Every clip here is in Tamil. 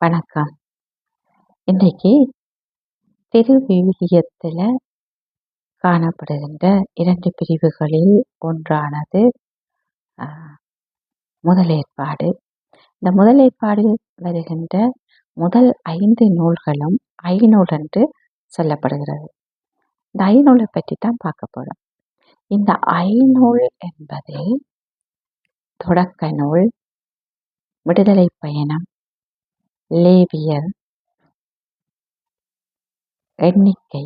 வணக்கம். இன்றைக்கு திருவிவிலியத்தில் காணப்படுகின்ற இரண்டு பிரிவுகளில் ஒன்றானது முதலேற்பாடு இந்த முதலேற்பாடில் வருகின்ற முதல் ஐந்து நூல்களும் ஐநூல் என்று சொல்லப்படுகிறது. இந்த ஐநூலை பற்றி தான் பார்க்க போகிறோம் இந்த ஐநூல் என்பது தொடக்க நூல் விடுதலை பயணம் லேவியர் எண்ணிக்கை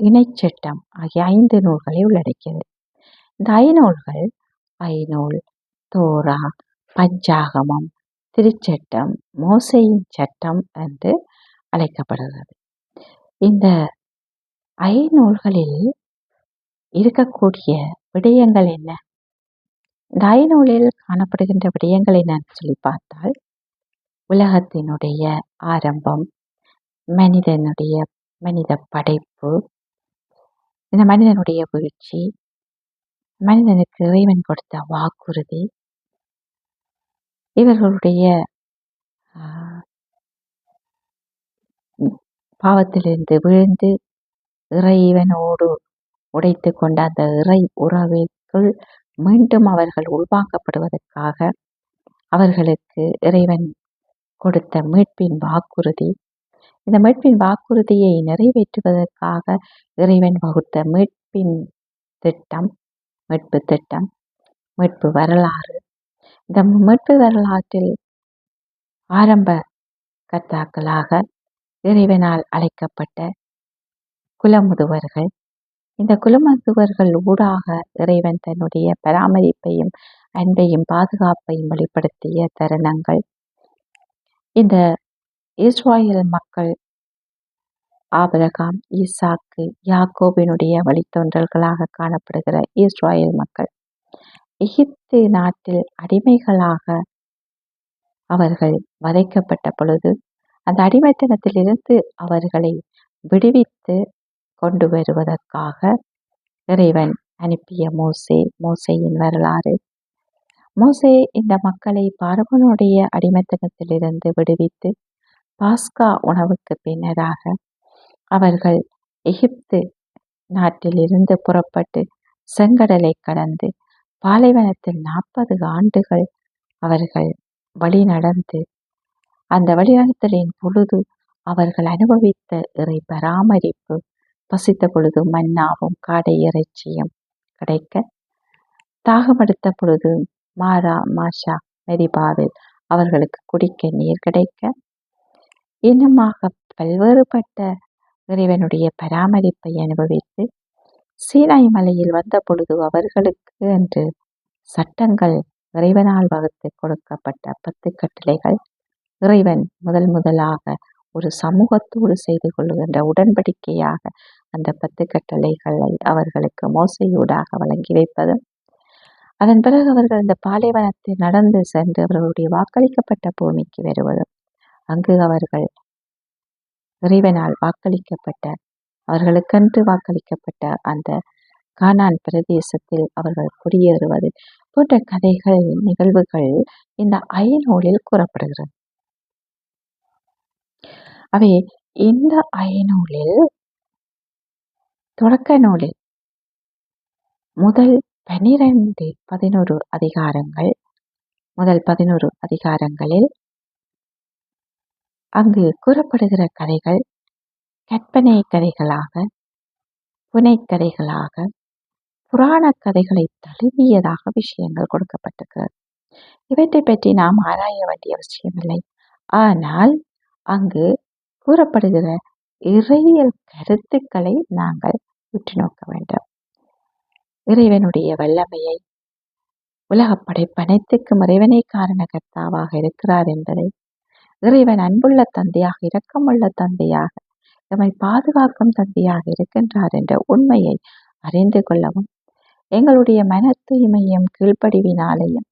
இணைச்சட்டம் ஆகிய ஐந்து நூல்களை உள்ளடக்கியது. இந்த ஐநூல்கள் ஐநூல் தோரா பஞ்சாகமம் திருச்சட்டம் மோசையின் சட்டம் என்று அழைக்கப்படுகிறது. இந்த ஐநூல்களில் இருக்கக்கூடிய விடயங்கள் என்ன? இந்த ஐநூலில் காணப்படுகின்ற விடயங்கள் என்னன்னு சொல்லி பார்த்தால் உலகத்தினுடைய ஆரம்பம் மனிதனுடைய மனித படைப்பு இந்த மனிதனுடைய வீழ்ச்சி மனிதனுக்கு இறைவன் கொடுத்த வாக்குறுதி இவர்களுடைய பாவத்திலிருந்து விழுந்து இறைவனோடு உடைத்து கொண்ட அந்த இறை உறவிற்குள் மீண்டும் அவர்கள் உள்வாங்கப்படுவதற்காக அவர்களுக்கு இறைவன் கொடுத்த மீட்பின் வாக்குறுதி. இந்த மீட்பின் வாக்குறுதியை நிறைவேற்றுவதற்காக இறைவன் வகுத்த மீட்பின் திட்டம் மீட்பு திட்டம் மீட்பு வரலாறு. இந்த மீட்பு வரலாற்றில் ஆரம்ப கர்த்தாக்களாக இறைவனால் அழைக்கப்பட்ட குலமுதுவர்கள். இந்த குலமுதுவர்கள் ஊடாக இறைவன் தன்னுடைய பராமரிப்பையும் அன்பையும் பாதுகாப்பையும் வெளிப்படுத்திய தருணங்கள். இந்த இஸ்ராயல் மக்கள் ஆபரகாம் ஈசாக்கு யாக்கோபினுடைய வழித்தொன்றல்களாக காணப்படுகிற இஸ்ராயல் மக்கள். எகிப்து நாட்டில் அடிமைகளாக அவர்கள் வதைக்கப்பட்ட பொழுது அந்த அடிமைத்தனத்திலிருந்து அவர்களை விடுவித்து கொண்டு வருவதற்காக இறைவன் அனுப்பிய மோசே மோசையின் வரலாறு மோசே இந்த மக்களை பார்வனுடைய அடிமைத்தனத்திலிருந்து விடுவித்து பாஸ்கா உணவுக்கு பின்னராக அவர்கள் எகிப்து நாட்டிலிருந்து புறப்பட்டு செங்கடலை கடந்து பாலைவனத்தில் நாற்பது ஆண்டுகள் அவர்கள் வழி நடந்து அந்த வழிநடத்தலின் பொழுது அவர்கள் அனுபவித்த இறை பராமரிப்பு பசித்த பொழுது மன்னாவும் காடை இறைச்சியும் கிடைக்க தாகமெடுத்த பொழுது மாரா மாஷா மெரிபாவில் அவர்களுக்கு குடிக்க நீர் கிடைக்க இன்னுமாக பல்வேறுபட்ட இறைவனுடைய பராமரிப்பை அனுபவித்து சீனாய் மலையில் வந்த பொழுது அவர்களுக்கு என்று சட்டங்கள் இறைவனால் வகுத்து கொடுக்கப்பட்ட பத்து கட்டளைகள் இறைவன் முதல் முதலாக ஒரு சமூகத்தோடு செய்து கொள்ளுகின்ற உடன்படிக்கையாக அந்த பத்து கட்டளைகளை அவர்களுக்கு மோசையூடாக வழங்கி வைப்பதும் அதன் பிறகு அவர்கள் இந்த பாலைவனத்தை நடந்து சென்று அவர்களுடைய வாக்களிக்கப்பட்ட பூமிக்கு வருவதும் அங்கு அவர்கள் இறைவனால் வாக்களிக்கப்பட்ட அவர்களுக்கென்று வாக்களிக்கப்பட்ட அந்த கானான் பிரதேசத்தில் அவர்கள் குடியேறுவது போன்ற கதைகள் நிகழ்வுகள் இந்த ஐநூலில் கூறப்படுகிறது. அவை இந்த ஐநூலில் தொடக்க நூலில் முதல் பனிரெண்டு பதினொரு அதிகாரங்கள். முதல் பதினோரு அதிகாரங்களில் அங்கு கூறப்படுகிற கதைகள் கற்பனை கதைகளாக புனைக்கதைகளாக புராண கதைகளை தழுவியதாக விஷயங்கள் கொடுக்கப்பட்டிருக்கிறது இவற்றை பற்றி நாம் ஆராய வேண்டிய அவசியமில்லை ஆனால் அங்கு கூறப்படுகிற இறையியல் கருத்துக்களை நாங்கள் உற்று நோக்க வேண்டும். இறைவனுடைய வல்லமையை உலகப் படைப்பனைத்துக்கும் இறைவனே காரண கர்த்தாவாக இருக்கிறார் என்பதை இறைவன் அன்புள்ள தந்தையாக இரக்கமுள்ள தந்தையாக எம்மை பாதுகாக்கும் தந்தையாக இருக்கின்றார் என்ற உண்மையை அறிந்து கொள்ளவும் எங்களுடைய மன தூய்மையும் கீழ்ப்படிவினாலேயும்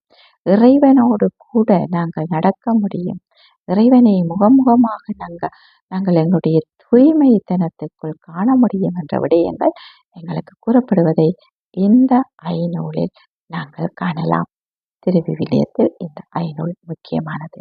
இறைவனோடு கூட நாங்கள் நடக்க முடியும். இறைவனை முகமுகமாக நாங்கள் நாங்கள் எங்களுடைய தூய்மைத்தனத்துக்குள் காண முடியும் என்ற விடயங்கள் எங்களுக்கு கூறப்படுவதை இந்த ஐநூலில் நாங்கள் காணலாம். திருவிவிலியத்தில் இந்த ஐநூல் முக்கியமானது.